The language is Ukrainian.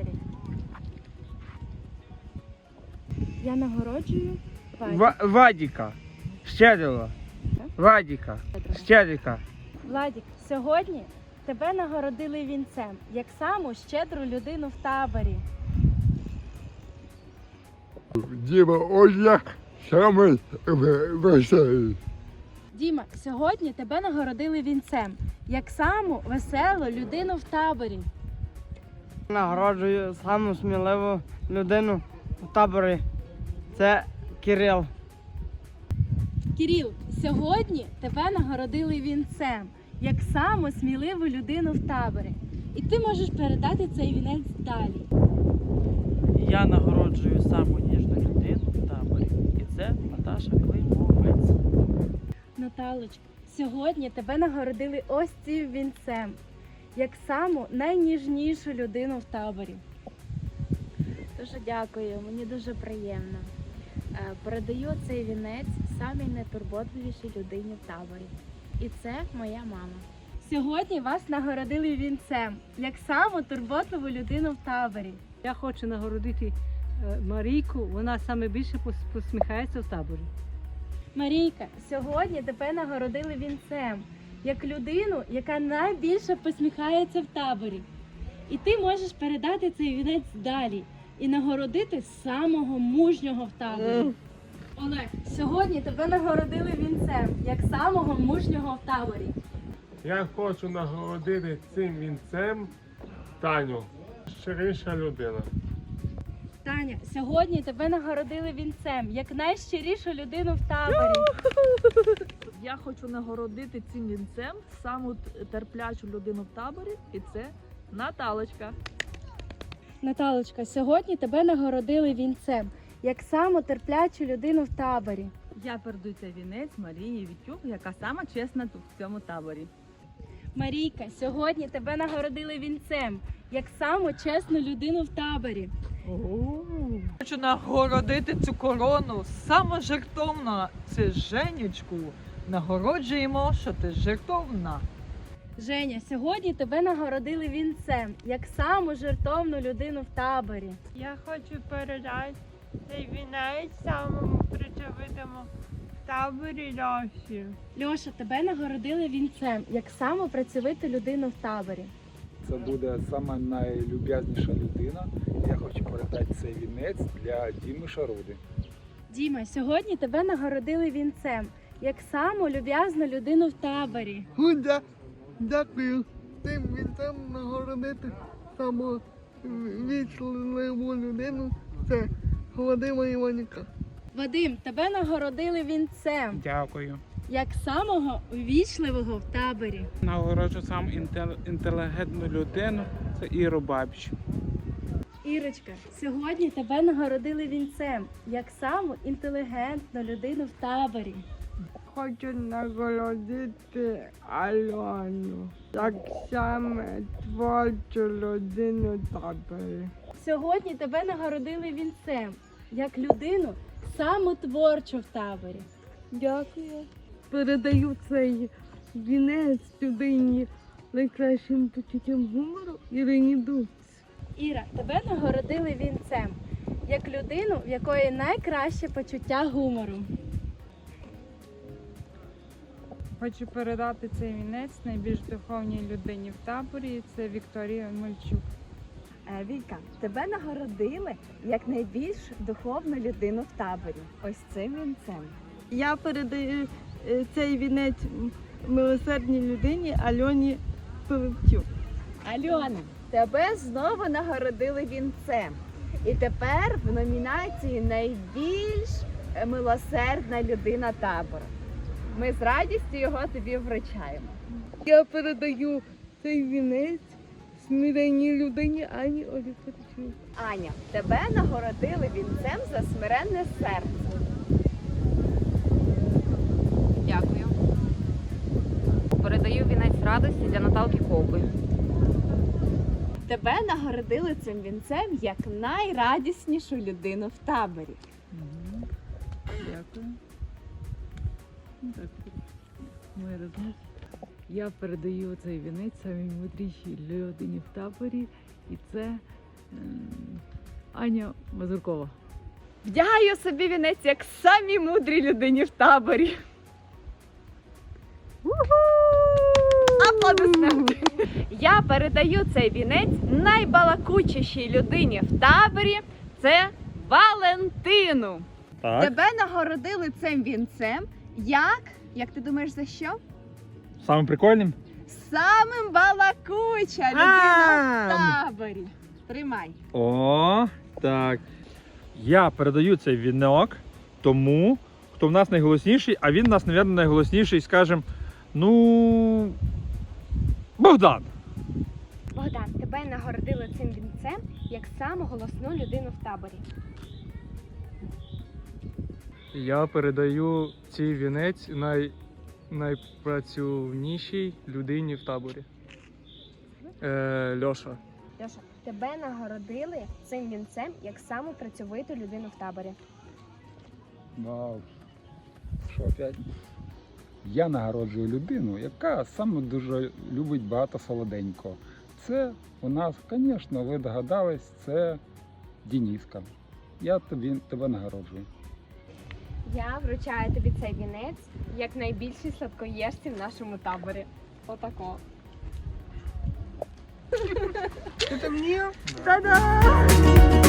людину. Я нагороджую. Ва- Вадіка, Щедрого, Вадіка, Щедрика. Владік, сьогодні тебе нагородили вінцем як саму щедру людину в таборі. Діма, ось як самий ве- веселий. Діма, сьогодні тебе нагородили вінцем як саму веселу людину в таборі. Нагороджую саму сміливу людину в таборі. Це Кирил. Кіріл, сьогодні тебе нагородили вінцем як саму сміливу людину в таборі. І ти можеш передати цей вінець далі. Я нагороджую саму ніжну людину в таборі. І це Наташа Климовець. Наталочка, сьогодні тебе нагородили ось цим вінцем як саму найніжнішу людину в таборі. Дуже дякую, мені дуже приємно. Е, Передаю цей вінець самій найтурботливішій людині в таборі. І це моя мама. Сьогодні вас нагородили вінцем як саму турботливу людину в таборі. Я хочу нагородити е, Марійку, вона саме більше посміхається в таборі. Марійка, сьогодні тебе нагородили вінцем як людину, яка найбільше посміхається в таборі. І ти можеш передати цей вінець далі і нагородити самого мужнього в таборі. Олег, сьогодні тебе нагородили вінцем як самого мужнього в таборі. Я хочу нагородити цим вінцем Таню. Щиріша людина. Таня, сьогодні тебе нагородили вінцем як найщирішу людину в таборі. Я хочу нагородити цим вінцем саму терплячу людину в таборі, і це Наталочка. Наталочка, сьогодні тебе нагородили вінцем як саму терплячу людину в таборі. Я передаю цей вінець Марії Вітюк, яка сама чесна тут в цьому таборі. Марійка, сьогодні тебе нагородили вінцем як саму чесну людину в таборі. Хочу нагородити цю корону саме жертовна. Це Женечку. Нагороджуємо, що ти жертовна. Женя, сьогодні тебе нагородили вінцем як саму жертовну людину в таборі. Я хочу передати цей вінець самому працьовитому таборі Льоші. Льоша, тебе нагородили вінцем як саму працьовиту людину в таборі. Це буде сама найлюб'язніша людина. Я хочу передати цей вінець для Діми Шаруди. Діма, сьогодні тебе нагородили вінцем як саму люб'язну людину в таборі. Гудя, дякую тим вінцем нагородити саму вічливу людину. Це Володимира Іваніка. Вадим, тебе нагородили вінцем Дякую. як самого ввічливого в таборі. Нагороджу сам інтел- інтелігентну людину. Це Іру Бабіч. Ірочка, сьогодні тебе нагородили вінцем як саму інтелігентну людину в таборі. Хочу нагородити Альону, як саме творчу людину в таборі. Сьогодні тебе нагородили вінцем як людину саму творчу в таборі. Дякую. Передаю цей вінець людині найкращим почуттям гумору Ірині Дуб. Іра, тебе нагородили вінцем як людину, в якої найкраще почуття гумору. Хочу передати цей вінець найбільш духовній людині в таборі. Це Вікторія Мальчук. Е, Віка, тебе нагородили як найбільш духовну людину в таборі. Ось цим вінцем. Я передаю е, цей вінець милосердній людині Альоні Пилипчук. Альона, тебе знову нагородили вінцем. І тепер в номінації найбільш милосердна людина табору. Ми з радістю його тобі вручаємо. Я передаю цей вінець смиренній людині Ані Оліферчук. Аня, тебе нагородили вінцем за смиренне серце. Дякую. Передаю вінець радості для Наталки Ковби. Тебе нагородили цим вінцем як найрадіснішу людину в таборі. Дякую. Так, моє розмір. Я передаю цей вінець самій мудрішій людині в таборі, і це ем, Аня Мазуркова. Вдягаю собі вінець як самі мудрі людині в таборі. Аплодисменти! Я передаю цей вінець найбалакучішій людині в таборі. Це Валентину. Тебе нагородили цим вінцем. Як? Як ти думаєш, за що? Самим прикольним? Самим балакуча людина в таборі. Тримай. О, так. Я передаю цей вінок тому, хто в нас найголосніший, а він в нас, мабуть, найголосніший, скажем, ну. Богдан. Богдан, тебе нагородили цим вінцем як саму голосну людину в таборі. Я передаю цей вінець най... найпрацювнішій людині в таборі. Е, Льоша. Льоша, тебе нагородили цим вінцем як саму працьовиту людину в таборі. Вау. Що опять? Я нагороджую людину, яка саме дуже любить багато солоденького. Це у нас, звісно, ви догадались, це Дініска. Я тобі, тебе нагороджую. Я вручаю тобі цей вінець як найбільші сладкоєжці в нашому таборі. Отако. Це мені? Та-да!